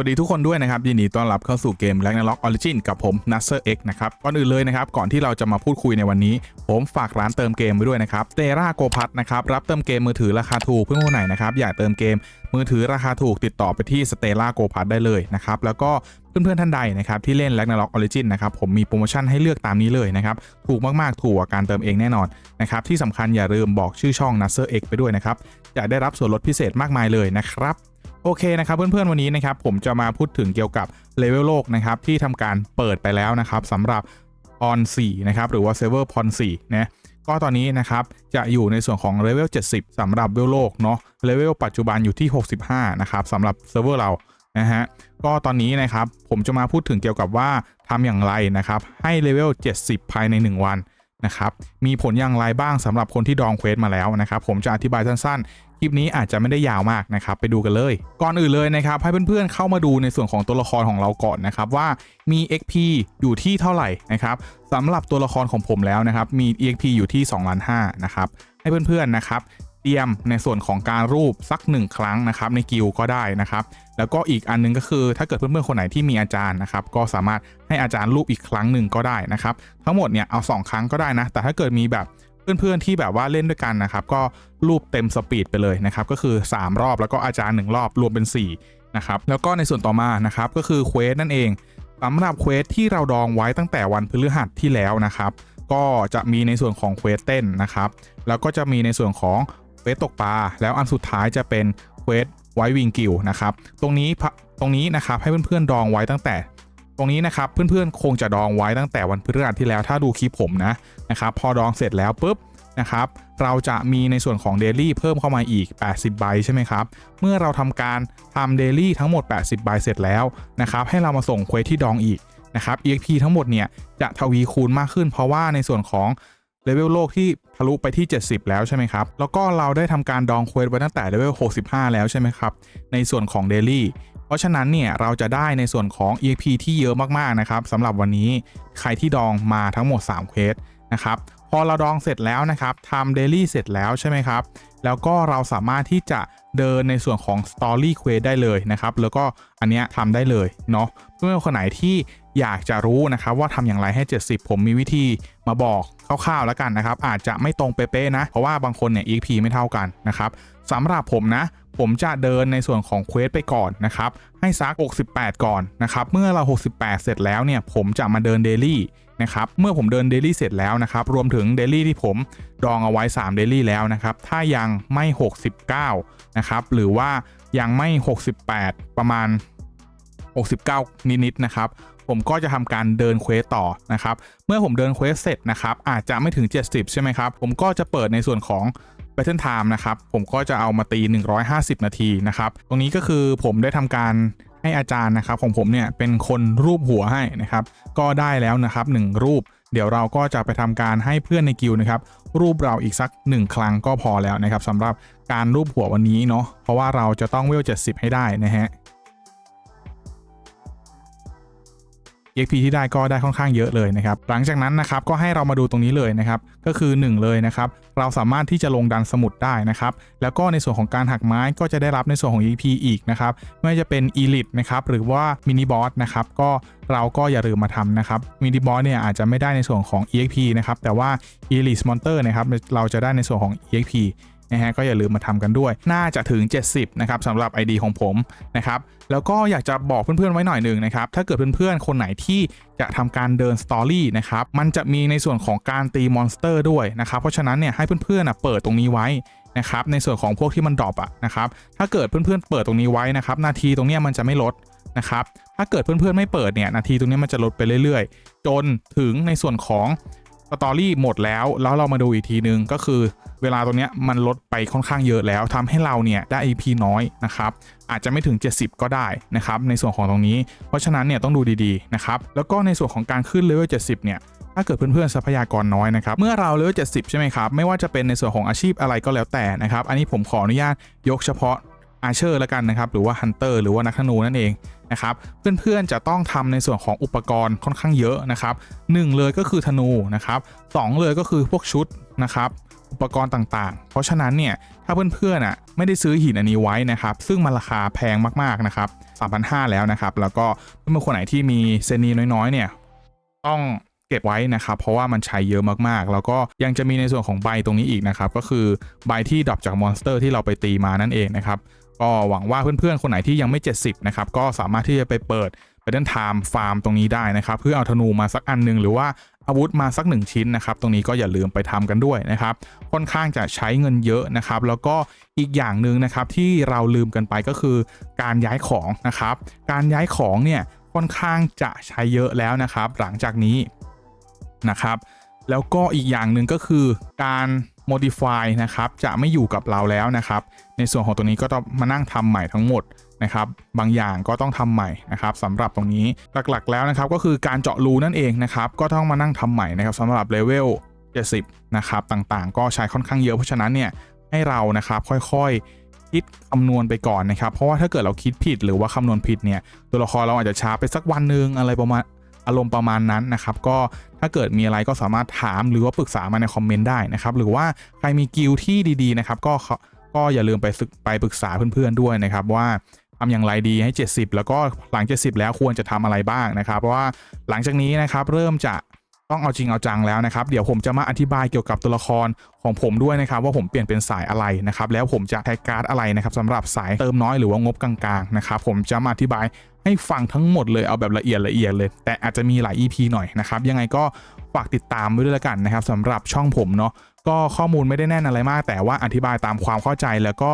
วัสดีทุกคนด้วยนะครับ ยินดีต้อนรับเข้าสู่เกม Ragnarok Origin กับผม n a s s e r X นะครับก่อนอื่นเลยนะครับ ก่อนที่เราจะมาพูดคุยในวันนี้ ผมฝากร้านเติมเกมไว้ด้วยนะครับเตราโกพัทนะครับ รับเติมเกมมือถือราคาถูกเพื่อนคนไหนนะครับ อยากเติมเกมมือถือราคาถูกติดต่อไปที่สเตราโกพัทได้เลยนะครับ แล้วก็เพื่อนๆท่านใดนะครับที่เล่น Ragnarok Origin นะครับผมมีโปรโมชั่นให้เลือกตามนี้เลยนะครับ ถูกมากๆ ถูกกว่าการเติมเองแน่นอนนะครับที่สำคัญอย่าลืมบอกชื่อช่อง n a s s e r X ไปด้วยนะครับจะได้รับส่วนลดพิเศษมากมายเลยนะครับ โอเคนะครับเพื่อนๆวันนี้นะครับผมจะมาพูดถึงเกี่ยวกับเลเวลโลกนะครับที่ทำการเปิดไปแล้วนะครับสำหรับพอน4นะครับหรือว่าเซิร์ฟเวอร์พอน4นะก็ตอนนี้นะครับจะอยู่ในส่วนของเลเวล70สำหรับเวลโลกเนาะเลเวลปัจจุบันอยู่ที่ 65นะครับสำหรับเซิร์ฟเวอร์เรานะฮะก็ตอนนี้นะครับผมจะมาพูดถึงเกี่ยวกับว่าทำอย่างไรนะครับให้เลเวล70 ภายใน 1 วัน นะครับ มีผลอย่างไรบ้างสำหรับคนที่ดองเควสมาแล้วนะครับ ผมจะอธิบายสั้นๆ คลิปนี้อาจจะไม่ได้ยาวมากนะครับ ไปดูกันเลย ก่อนอื่นเลยนะครับ ให้เพื่อนๆเข้ามาดูในส่วนของตัวละครของเราก่อนนะครับว่ามี XP อยู่ที่เท่าไหร่นะครับสำหรับตัวละครของผมแล้วนะครับ มี EXP อยู่ที่2ล้าน5นะครับ ให้เพื่อนๆนะครับ เตรียมในส่วนของการรูปสัก1ครั้งนะครับในกิลก็ได้นะครับ แล้วก็อีกอันนึงก็คือถ้าเกิดเพื่อนๆคนไหนที่มีอาจารย์นะครับ ก็สามารถให้อาจารย์รูปอีกครั้งหนึ่งก็ได้นะครับ ทั้งหมดเนี่ยเอา 2 ครั้งก็ได้นะ แต่ถ้าเกิดมีแบบเพื่อนๆที่แบบว่าเล่นด้วยกันนะครับ ก็รูปเต็มสปีดไปเลยนะครับ ก็คือ 3 รอบแล้วก็อาจารย์ 1 รอบรวมเป็น 4 นะครับ แล้วก็ในส่วนต่อมานะครับก็คือเควสนั่นเองสำหรับเควสที่เราดองไว้ตั้งแต่วันพฤหัสที่แล้วนะครับ ก็จะมีในส่วนของเควสเต้นนะครับ แล้วก็จะมีในส่วนของ วสตกปลาแล้วอันสุดท้ายจะเป็นเควสไววิงกิลนะครับตรงนี้ตรงนี้นะครับให้เพื่อนๆดองไว้ตั้งแต่ ตรงนี้นะครับเพื่อนๆคงจะดองไว้ตั้งแต่วันพฤหัสที่แล้วถ้าดูคลิปผมนะนะครับพอดองเสร็จแล้วปุ๊บนะครับเราจะมีในส่วนของ Daily เพิ่มเข้ามาอีก 80 ใบใช่ไหมครับ เมื่อเราทำการทำ Daily ทั้งหมด 80 ใบเสร็จแล้วนะครับให้เรามาส่งเควสที่ดองอีกนะครับ EXP ทั้งหมดเนี่ยจะทวีคูณมากขึ้นเพราะว่าในส่วนของ เลเวลโลกที่ทะลุไปที่ 70 แล้วใช่ไหมครับ แล้วก็เราได้ทำการดองเควสไว้ตั้งแต่เลเวล 65 แล้วใช่ไหมครับ ในส่วนของ Daily เพราะฉะนั้นเนี่ยเราจะได้ในส่วนของ EP ที่เยอะมากๆนะครับสำหรับวันนี้ใครที่ดองมาทั้งหมด 3 เควสนะครับ พอเราดองเสร็จแล้วนะครับทำเดลี่เสร็จแล้วใช่ไหมครับ แล้วก็เราสามารถที่จะเดินในส่วนของ Story Quest ได้เลยนะครับ แล้วก็อันเนี้ยทำได้เลยเนาะเพื่อนคนไหนที่ อยากจะรู้นะครับว่าทำอย่างไรให้ 70 ผมมีวิธีมาบอกคร่าวๆแล้วกันนะครับ อาจจะไม่ตรงเป๊ะๆนะ เพราะว่าบางคนเนี่ย EXP ไม่เท่ากันนะครับสำหรับผมนะ ผมจะเดินในส่วนของเควสไปก่อนนะครับ ให้ซัก 68 ก่อนนะครับ เมื่อเรา 68 เสร็จแล้วเนี่ย ผมจะมาเดินเดลี่นะครับ เมื่อผมเดินเดลี่เสร็จแล้วนะครับ รวมถึงเดลี่ที่ผมดองเอาไว้3เดลี่แล้วนะครับ ถ้ายังไม่ 69 นะครับ หรือว่ายังไม่ 68 ประมาณ 69 นิดๆนะครับ ผมก็จะทำการเดินเควสต่อนะครับ เมื่อผมเดินเควสเสร็จนะครับ อาจจะไม่ถึง 70 ใช่ไหมครับ ผมก็จะเปิดในส่วนของ Battle Time นะครับ ผมก็จะเอามาตี 150 นาทีนะครับ ตรงนี้ก็คือผมได้ทำการให้อาจารย์นะครับของผมเนี่ยเป็นคนรูปหัวให้นะครับ ก็ได้แล้วนะครับ 1 รูป เดี๋ยวเราก็จะไปทำการให้เพื่อนในกิลนะครับ รูปเราอีกสัก 1 ครั้งก็พอแล้วนะครับสำหรับการรูปหัววันนี้เนาะเพราะว่าเราจะต้องเวล70 ให้ได้นะฮะ EXP ที่ได้ก็ได้ค่อนข้างเยอะเลยนะครับ หลังจากนั้นนะครับก็ให้เรามาดูตรงนี้เลยนะครับ ก็คือ 1 เลยนะครับ เราสามารถที่จะลงดันสมุดได้นะครับ แล้วก็ในส่วนของการหักไม้ก็จะได้รับในส่วนของ EXP อีกนะครับ ไม่ว่าจะเป็น Elite นะครับ หรือว่ามินิบอสนะครับ ก็เราก็อย่าลืมมาทำนะครับมินิบอสเนี่ยอาจจะไม่ได้ในส่วนของ EXP นะครับ แต่ว่า Elite Monster นะครับ เราจะได้ในส่วนของ EXP นะฮะก็อย่าลืมมาทำกันด้วย น่าจะถึง 70 นะครับสำหรับ ID ของผมนะครับแล้วก็อยากจะบอกเพื่อนๆไว้หน่อยหนึ่งนะครับถ้าเกิดเพื่อนๆ คนไหนที่จะทำการเดินสตอรี่นะครับมันจะมีในส่วนของการตีมอนสเตอร์ด้วยนะครับเพราะฉะนั้นเนี่ยให้เพื่อนๆเปิดตรงนี้ไว้นะครับในส่วนของพวกที่มันดรอปอะนะครับถ้าเกิดเพื่อนๆเปิดตรงนี้ไว้นะครับนาทีตรงนี้มันจะไม่ลดนะครับถ้าเกิดเพื่อนๆไม่เปิดเนี่ยนาทีตรงนี้มันจะลดไปเรื่อยๆ จนถึงในส่วนของ สตอรี่หมดแล้ว แล้วเรามาดูอีกทีนึงก็คือ เวลาตรงนี้มันลดไปค่อนข้างเยอะแล้วทำให้เราเนี่ยได้ EP น้อยนะครับ อาจจะไม่ถึง 70 ก็ได้นะครับ ในส่วนของตรงนี้ เพราะฉะนั้นเนี่ยต้องดูดีๆนะครับแล้วก็ในส่วนของการขึ้นเลเวล70 เนี่ยถ้าเกิดเพื่อนๆทรัพยากรน้อยนะครับ เมื่อเราเลเวล70 ใช่ไหมครับ ไม่ว่าจะเป็นในส่วนของอาชีพอะไรก็แล้วแต่นะครับ อันนี้ผมขออนุญาตยกเฉพาะอาเชอร์แล้วกันนะครับ หรือว่าฮันเตอร์หรือว่านักธนูนั่นเอง นะครับเพื่อนๆจะต้องทำในส่วนของอุปกรณ์ค่อนข้างเยอะนะครับหเลยก็คือธนูนะครับสเลยก็คือพวกชุดนะครับอุปกรณ์ต่างๆ เพราะฉะนั้นเนี่ยถ้าเพื่อนๆอะไม่ได้ซื้อหินอันนี้ไว้นะครับ ซึ่งมันราคาแพงมากๆนะครับ3,500 แล้วนะครับ แล้วก็เพื่อนๆคนไหนที่มีเซนีน้อยๆ เนี่ยต้องเก็บไว้นะครับ เพราะว่ามันใช้เยอะมากๆ แล้วก็ยังจะมีในส่วนของใบตรงนี้อีกนะครับ ก็คือใบที่ดรอปจากมอนสเตอร์ที่เราไปตีมานั่นเองนะครับ ก็หวังว่าเพื่อนๆ คนไหนที่ยังไม่ 70 นะครับ ก็สามารถที่จะไปเปิดไปเดินไทม์ฟาร์มตรงนี้ได้นะครับ เพื่อเอาธนูมาสักอันหนึง หรือว่าอาวุธมาสักหนึ่งชิ้นนะครับ ตรงนี้ก็อย่าลืมไปทำกันด้วยนะครับ ค่อนข้างจะใช้เงินเยอะนะครับ แล้วก็อีกอย่างหนึ่งนะครับที่เราลืมกันไปก็คือการย้ายของนะครับ การย้ายของเนี่ยค่อนข้างจะใช้เยอะแล้วนะครับ หลังจากนี้นะครับ แล้วก็อีกอย่างหนึ่งก็คือการ modify นะครับ จะไม่อยู่กับเราแล้วนะครับ ในส่วนของตัวนี้ก็ต้องมานั่งทำใหม่ทั้งหมดนะครับ บางอย่างก็ต้องทำใหม่นะครับสำหรับตรงนี้หลักๆแล้วนะครับ ก็คือการเจาะรูนั่นเองนะครับ ก็ต้องมานั่งทำใหม่นะครับสำหรับเลเวล70นะครับต่างๆ ก็ใช้ค่อนข้างเยอะเพราะฉะนั้นเนี่ยให้เรานะครับค่อยๆคิดคำนวณไปก่อนนะครับ เพราะว่าถ้าเกิดเราคิดผิดหรือว่าคำนวณผิดเนี่ยตัวละครเราอาจจะช้าไปสักวันหนึ่งอะไรประมาณอารมณ์ประมาณนั้นนะครับ ก็ถ้าเกิดมีอะไรก็สามารถถามหรือว่าปรึกษามาในคอมเมนต์ได้นะครับ หรือว่าใครมีกิลที่ดีๆนะครับ ก็ ก็อย่าลืมไปศึกไปปรึกษาเพื่อนๆด้วยนะครับว่าทำอย่างไรดีให้ 70 แล้วก็หลัง 70 แล้วควรจะทำอะไรบ้างนะครับเพราะว่าหลังจากนี้นะครับเริ่มจะต้องเอาจริงเอาจังแล้วนะครับ เดี๋ยวผมจะมาอธิบายเกี่ยวกับตัวละครของผมด้วยนะครับ ว่าผมเปลี่ยนเป็นสายอะไรนะครับ แล้วผมจะใช้การ์ดอะไรนะครับสำหรับสายเติมน้อยหรือว่างบกลางๆนะครับผมจะมาอธิบายให้ฟังทั้งหมดเลยเอาแบบละเอียดละเอียดเลย แต่อาจจะมีหลาย EP หน่อยนะครับ ยังไงก็ฝากติดตามไว้ด้วยละกันนะครับสำหรับช่องผมเนาะ ก็ข้อมูลไม่ได้แน่นอะไรมาก แต่ว่าอธิบายตามความเข้าใจแล้วก็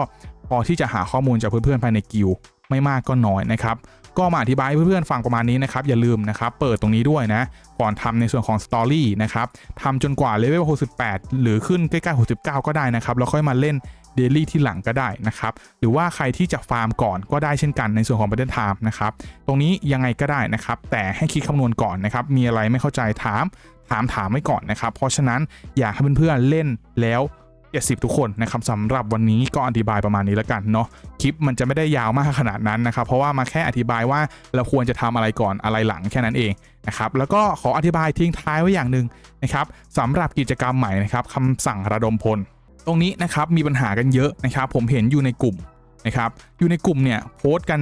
พอที่จะหาข้อมูลจากเพื่อนๆภายในกิลไม่มากก็น้อยนะครับก็มาอธิบายให้เพื่อนๆฟังประมาณนี้นะครับ อย่าลืมนะครับ เปิดตรงนี้ด้วยนะ ก่อนทำในส่วนของสตอรี่นะครับทำจนกว่าเลเวล 68 หรือขึ้นใกล้ๆ 69 ก็ได้นะครับ แล้วค่อยมาเล่นเดลี่ที่หลังก็ได้นะครับ หรือว่าใครที่จะฟาร์มก่อนก็ได้เช่นกันในส่วนของ Battle Time นะครับ ตรงนี้ยังไงก็ได้นะครับ แต่ให้คิดคำนวณก่อนนะครับ มีอะไรไม่เข้าใจถาม ถามถามไว้ก่อนนะครับ เพราะฉะนั้นอยากให้เพื่อนๆเล่นแล้ว70ทุกคนนะครับสำหรับวันนี้ก็อธิบายประมาณนี้แล้วกันเนาะคลิปมันจะไม่ได้ยาวมากขนาดนั้นนะครับเพราะว่ามาแค่อธิบายว่าเราควรจะทำอะไรก่อนอะไรหลังแค่นั้นเองนะครับแล้วก็ขออธิบายทิ้งท้ายไว้อย่างหนึ่งนะครับสำหรับกิจกรรมใหม่นะครับคำสั่งระดมพล ตรงนี้นะครับมีปัญหากันเยอะนะครับผมเห็นอยู่ในกลุ่ม นะครับอยู่ในกลุ่มเนี่ยโพสต์กัน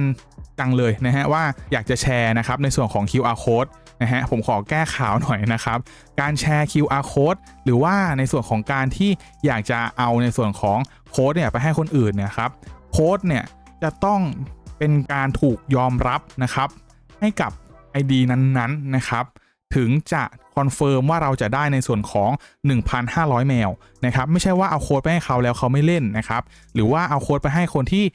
จังเลยนะฮะว่าอยากจะแชร์นะครับในส่วนของ QR code นะฮะผมขอแก้ข่าวหน่อยนะครับ การแชร์ QR code หรือว่าในส่วนของการที่อยากจะเอาในส่วนของโค้ดเนี่ยไปให้คนอื่นเนี่ยครับโค้ดเนี่ยจะต้องเป็นการถูกยอมรับนะครับ ให้กับ ID นั้นๆนะครับ ถึงจะคอนเฟิร์มว่าเราจะได้ในส่วนของ 1,500 แมวนะครับไม่ใช่ว่าเอาโค้ดไปให้เขาแล้วเขาไม่เล่นนะครับหรือว่าเอาโค้ดไปให้คนที่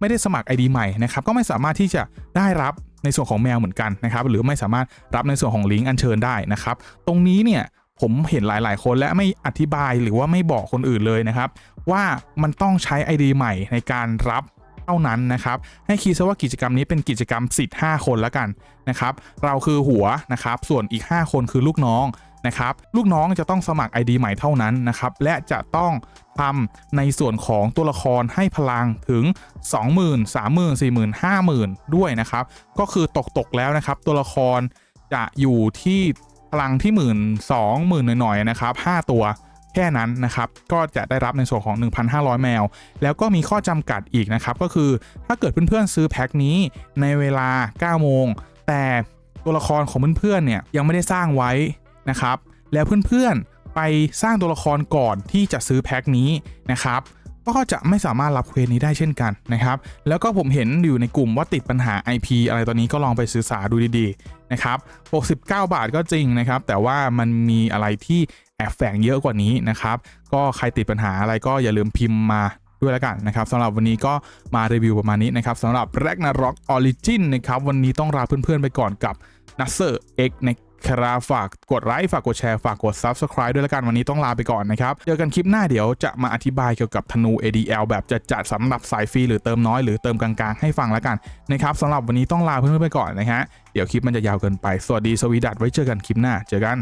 ไม่ได้สมัคร ID ใหม่นะครับก็ไม่สามารถที่จะได้รับในส่วนของแมวเหมือนกันนะครับหรือไม่สามารถรับในส่วนของลิงก์อัญเชิญได้นะครับตรงนี้เนี่ยผมเห็นหลาย ๆ คนและไม่อธิบายหรือว่าไม่บอกคนอื่นเลยนะครับ ว่ามันต้องใช้ ID ใหม่ในการรับ ท่านั้นนะครับ ให้คิดซะว่ากิจกรรมนี้เป็นกิจกรรมสิทธิ์5คนแล้วกันนะครับ เราคือหัวนะครับ ส่วนอีก 5 คนคือลูกน้องนะครับ ลูกน้องจะต้องสมัคร ID ใหม่เท่านั้นนะครับ และจะต้องทำในส่วนของตัวละครให้พลังถึง 20,000 30,000 40,000 50,000 ด้วยนะครับ ก็คือตกตกแล้วนะครับ ตัวละครจะอยู่ที่พลังที่1 2 0 0 0 0หน่อยๆนะครับ 5 ตัว แค่นั้นนะครับ ก็จะได้รับในส่วนของ 1,500 แมว แล้วก็มีข้อจำกัดอีกนะครับ ก็คือถ้าเกิดเพื่อนๆซื้อแพ็คนี้ในเวลา 9 โมง แต่ตัวละครของเพื่อนๆเนี่ยยังไม่ได้สร้างไว้นะครับ แล้วเพื่อนๆไปสร้างตัวละครก่อนที่จะซื้อแพ็คนี้นะครับก็จะไม่สามารถรับเควสนี้ได้เช่นกันนะครับ แล้วก็ผมเห็นอยู่ในกลุ่มว่าติดปัญหา IP อะไรตอนนี้ก็ลองไปศึกษาดูดีๆนะครับ 69 บาทก็จริงนะครับ แต่ว่ามันมีอะไรที่ แอบแฝงเยอะกว่านี้นะครับ ก็ใครติดปัญหาอะไรก็อย่าลืมพิมพ์มาด้วยแล้วกันนะครับสำหรับวันนี้ก็มารีวิวประมาณนี้นะครับสำหรับ Ragnarok Origin นะครับ วันนี้ต้องลาเพื่อนๆไปก่อนกับ n a s s e r X นะครับฝากกดไลค์ฝากกดแชร์ฝากกด Subscribe ด้วยแล้วกันวันนี้ต้องลาไปก่อนนะครับ เจอกันคลิปหน้าเดี๋ยวจะมาอธิบายเกี่ยวกับธนู ADL แบบจะจัดสำหรับสายฟรีหรือเติมน้อยหรือเติมกลางๆให้ฟังแล้วกันนะครับสำหรับวันนี้ต้องลาเพื่อนๆไปก่อนนะฮะเดี๋ยวคลิปมันจะยาวเกินไปสวัสดีสวีดัตไว้เจอกันคลิปหน้าเจอกัน